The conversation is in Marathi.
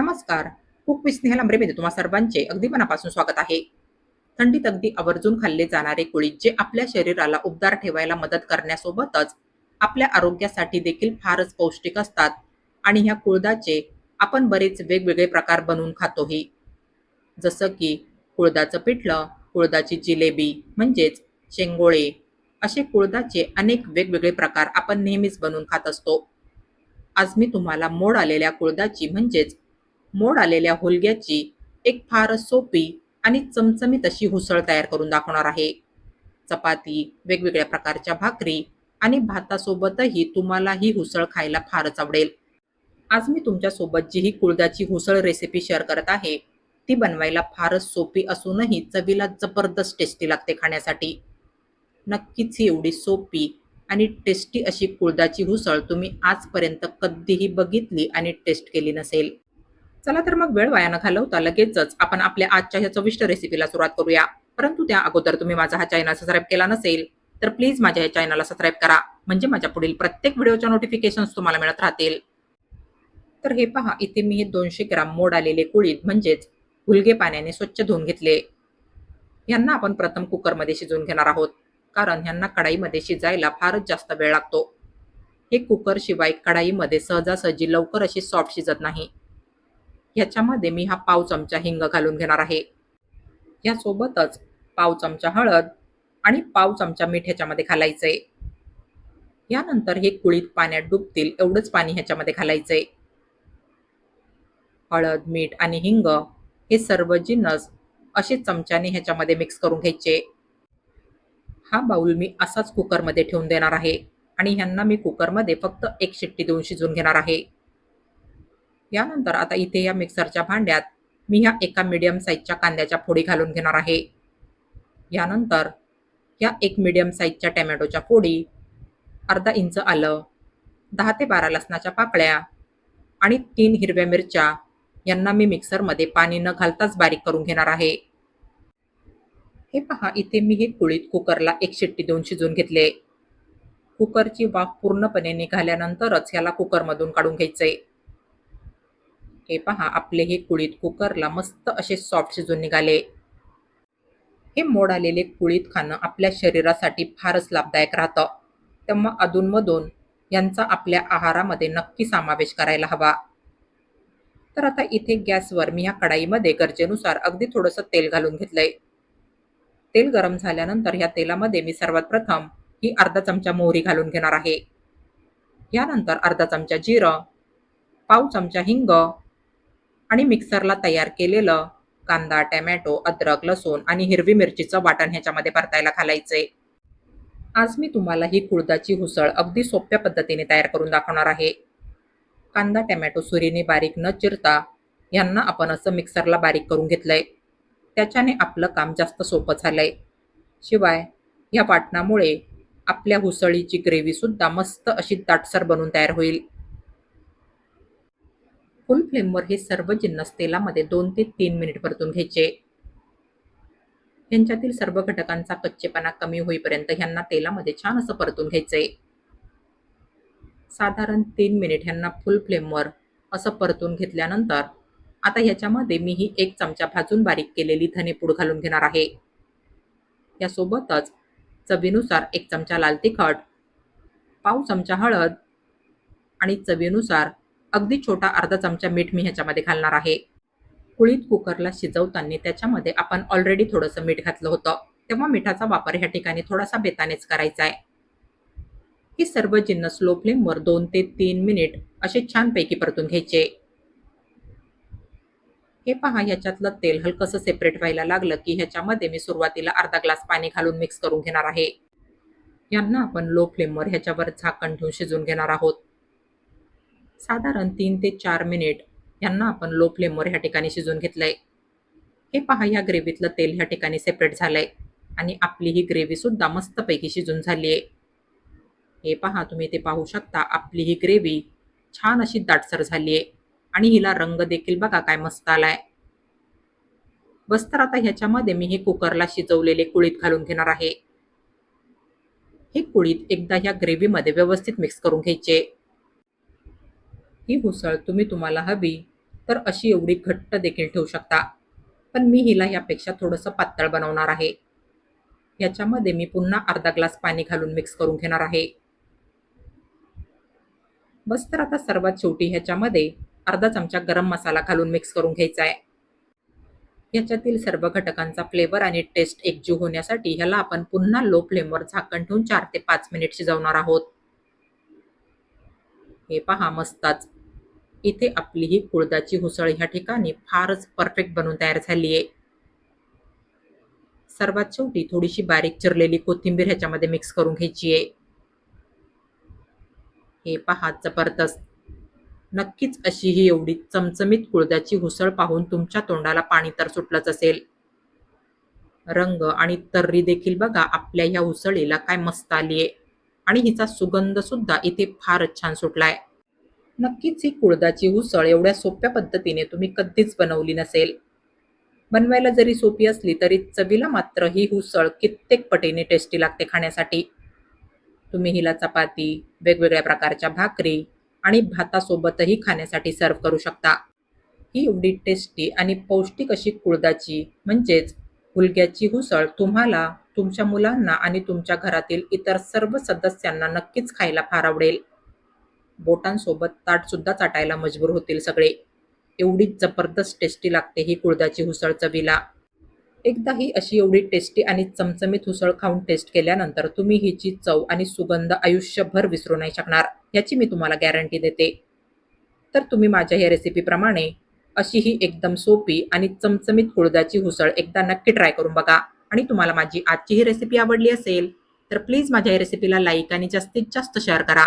नमस्कार. कुक विथ स्नेहल अमरेमध्ये तुम्हा सर्वांचे. अगदी मनापासून स्वागत आहे. थंडीत अगदी आवर्जून खाल्ले जाणारे कुळीत जे आपल्या शरीराला उबदार ठेवायला मदत करण्यासोबतच आपल्या आरोग्यासाठी देखील फारच पौष्टिक असतात. आणि ह्या कुळदाचे आपण बरेच वेगवेगळे प्रकार बनवून खातोही. जसं की कुळदाचं पिठलं कुळदाची जिलेबी म्हणजेच शेंगोळे असे कुळदाचे अनेक वेगवेगळे प्रकार आपण नेहमीच बनवून खात असतो. आज मी तुम्हाला मोड आलेल्या कुळदाची म्हणजेच मोड आलेल्या होलग्याची एक फारच सोपी आणि चमचमीत अशी हुसळ तयार करून दाखवणार आहे. चपाती वेगवेगळ्या प्रकारच्या भाकरी आणि भातासोबतही तुम्हाला ही हुसळ खायला फारच आवडेल. आज मी तुमच्यासोबत जी ही कुळदाची हुसळ रेसिपी शेअर करत आहे ती बनवायला फारच सोपी असूनही चवीला जबरदस्त टेस्टी लागते खाण्यासाठी. नक्कीच ही एवढी सोपी आणि टेस्टी अशी कुळदाची हुसळ तुम्ही आजपर्यंत कधीही बघितली आणि टेस्ट केली नसेल. चला तर मग वेळ वाया न घालवता लगेचच आपण आपल्या आजच्या ह्या चविष्ट रेसिपीला सुरुवात करूया. परंतु त्या अगोदर तुम्ही माझा हा चॅनल सबस्क्राईब केला नसेल तर प्लीज माझ्या या चॅनलला सबस्क्राईब करा. म्हणजे माझ्या पुढील प्रत्येक व्हिडिओच्या नोटिफिकेशन्स तुम्हाला मिळत राहतील. तर हे पहा इथे मी हे दोनशे ग्राम मोड आलेले कुळीत म्हणजेच हुलगे पाण्याने स्वच्छ धुवून घेतले. यांना आपण प्रथम कुकरमध्ये शिजवून घेणार आहोत कारण ह्यांना कढाईमध्ये शिजायला फारच जास्त वेळ लागतो. हे कुकर शिवाय कढाईमध्ये सहजासहजी लवकर अशी सॉफ्ट शिजत नाही. ह्याच्यामध्ये मी हा पाव चमचा हिंग घालून घेणार आहे. यासोबतच पाव चमचा हळद आणि पाव चमचा मीठ ह्याच्यामध्ये घालायचंय. यानंतर हे कुळीत पाण्यात डुबतील एवढंच पाणी ह्याच्यामध्ये घालायचंय. हळद मीठ आणि हिंग हे सर्व जिन्नस असे चमच्याने ह्याच्यामध्ये मिक्स करून घ्यायचे. हा बाऊल मी असाच कुकरमध्ये ठेवून देणार आहे आणि ह्यांना मी कुकरमध्ये फक्त एक शिट्टी देऊन शिजवून घेणार आहे. यानंतर आता इथे या मिक्सरच्या भांड्यात मी ह्या एका मीडियम साईजच्या कांद्याच्या फोडी घालून घेणार आहे. यानंतर या एक मीडियम साईजच्या टॅमॅटोच्या फोडी अर्धा इंच आलं दहा ते बारा लसणाच्या पाकळ्या आणि तीन हिरव्या मिरच्या यांना मी मिक्सरमध्ये पाणी न घालताच बारीक करून घेणार आहे. हे पहा इथे मी हे कुळीत कुकरला एक शिट्टी देऊन शिजवून घेतले. कुकरची वाफ पूर्णपणे निघाल्यानंतरच ह्याला कुकरमधून काढून घ्यायचंय हे पहा आपले हे कुळीत कुकरला मस्त असे सॉफ्ट शिजून निघाले. हे मोड आलेले कुळीत खाणं आपल्या शरीरासाठी फारच लाभदायक राहतं. तेव्हा अधूनमधून यांचा आपल्या आहारामध्ये नक्की समावेश करायला हवा. तर आता इथे गॅसवर मी ह्या कढाईमध्ये गरजेनुसार अगदी थोडंसं तेल घालून घेतलंय. तेल गरम झाल्यानंतर ह्या तेलामध्ये मी सर्वात प्रथम ही अर्धा चमचा मोहरी घालून घेणार आहे. यानंतर अर्धा चमचा जिरं पाव चमचा हिंग आणि मिक्सरला तयार केलेलं कांदा टॅमॅटो अद्रक लसूण आणि हिरवी मिरचीचं वाटण ह्याच्यामध्ये परतायला आहे आज मी तुम्हाला ही कुळदाची हुसळ अगदी सोप्या पद्धतीने तयार करून दाखवणार आहे. कांदा टॅमॅटो सुरीने बारीक न चिरता यांना आपण असं मिक्सरला बारीक करून घेतलंय. त्याच्याने आपलं काम जास्त सोपं झालंय. शिवाय या वाटणामुळे आपल्या हुसळीची ग्रेव्हीसुद्धा मस्त अशी दाटसर बनून तयार होईल. फुल फ्लेमवर हे सर्व जिन्नस तेलामध्ये दोन ते तीन मिनिट परतून घ्यायचे. यांच्यातील सर्व घटकांचा कच्चेपणा कमी होईपर्यंत ह्यांना तेलामध्ये छान असं परतून घ्यायचंय. साधारण तीन मिनिट ह्यांना फुल फ्लेमवर असं परतून घेतल्यानंतर आता ह्याच्यामध्ये मी ही एक चमचा भाजून बारीक केलेली धनेपूड घालून घेणार आहे. यासोबतच चवीनुसार एक चमचा लाल तिखट पाव चमचा हळद आणि चवीनुसार अगदी छोटा अर्धा चमचा मीठ मी ह्याच्यामध्ये घालणार आहे. कुळीत कुकरला शिजवताना त्याच्यामध्ये आपण ऑलरेडी थोडंसं मीठ घातलं होतं. तेव्हा मिठाचा वापर ह्या ठिकाणी थोडासा बेतानेच करायचा आहे. हे सर्व जिन्नस लो फ्लेमवर दोन ते तीन मिनिट असे छानपैकी परतून घ्यायचे. हे पहा ह्याच्यातलं तेल हलकंसं सेपरेट व्हायला लागलं की ह्याच्यामध्ये मी सुरुवातीला अर्धा ग्लास पाणी घालून मिक्स करून घेणार आहे. यांना आपण लो फ्लेमवर ह्याच्यावर झाकण ठेवून शिजवून घेणार आहोत. साधारण तीन ते चार मिनिट यांना आपण लो फ्लेमवर ह्या ठिकाणी शिजवून घेतलंय. हे पहा या ग्रेव्हीतलं तेल ह्या ठिकाणी सेपरेट झालंय आणि आपली ही ग्रेव्ही सुद्धा मस्तपैकी शिजून झाली आहे हे पहा तुम्ही ते पाहू शकता आपली ही ग्रेव्ही छान अशी दाटसर झाली आहे आणि हिला रंग देखील बघा काय मस्त आलाय. बस तर आता ह्याच्यामध्ये मी हे कुकरला शिजवलेले कुळीत घालून घेणार आहे. हे कुळीत एकदा ह्या ग्रेव्हीमध्ये व्यवस्थित मिक्स करून घ्यायचे. ही भुसळ तुम्ही तुम्हाला हवी तर अशी एवढी घट्ट देखील ठेवू शकता. पण मी हिला यापेक्षा थोडंसं पातळ बनवणार आहे. याच्यामध्ये मी पुन्हा अर्धा ग्लास पाणी घालून मिक्स करून घेणार आहे. बस तर आता सर्वात शेवटी ह्याच्यामध्ये अर्धा चमचा गरम मसाला घालून मिक्स करून घ्यायचा आहे याच्यातील सर्व घटकांचा फ्लेवर आणि टेस्ट एकजीव होण्यासाठी ह्याला आपण पुन्हा लो फ्लेमवर झाकण ठेवून चार ते पाच मिनिट शिजवणार आहोत. हे पहा मस्तच. इथे आपली ही कुळदाची हुसळ ह्या ठिकाणी फारच परफेक्ट बनून तयार झाली आहे. सर्वात शेवटी थोडीशी बारीक चिरलेली कोथिंबीर ह्याच्यामध्ये मिक्स करून घ्यायची आहे. हे पहा जबरदस्त. नक्कीच अशी ही एवढी चमचमीत कुळदाची हुसळ पाहून तुमच्या तोंडाला पाणी तर सुटलंच असेल. रंग आणि तर्री देखील बघा आपल्या ह्या उसळीला काय मस्त आलीये आणि हिचा सुगंध सुद्धा इथे फारच छान सुटलाय. नक्कीच ही कुळदाची उसळ एवढ्या सोप्या पद्धतीने तुम्ही कधीच बनवली नसेल. बनवायला जरी सोपी असली तरी चवीला मात्र ही उसळ कित्येक पटीने टेस्टी लागते खाण्यासाठी. तुम्ही हिला चपाती वेगवेगळ्या प्रकारच्या भाकरी आणि भातासोबतही खाण्यासाठी सर्व करू शकता. ही एवढी टेस्टी आणि पौष्टिक अशी कुळदाची म्हणजेच हुलग्याची हुसळ तुम्हाला तुमच्या मुलांना आणि तुमच्या घरातील इतर सर्व सदस्यांना नक्कीच खायला फार आवडेल. बोटांसोबत ताटसुद्धा चाटायला मजबूर होतील सगळे. एवढी जबरदस्त टेस्टी लागते ही कुळदाची हुसळ चवीला. एकदा ही अशी एवढी टेस्टी आणि चमचमीत हुसळ खाऊन टेस्ट केल्यानंतर तुम्ही हिची चव आणि सुगंध आयुष्यभर विसरू नाही शकणार याची मी तुम्हाला गॅरंटी देते. तर तुम्ही माझ्या या रेसिपीप्रमाणे अशी ही एकदम सोपी आणि चमचमीत कुळदाची हुसळ एकदा नक्की ट्राय करून बघा. आणि तुम्हाला माझी आजची ही रेसिपी आवडली असेल तर प्लीज माझ्या या रेसिपीला लाईक आणि जास्तीत जास्त शेअर करा.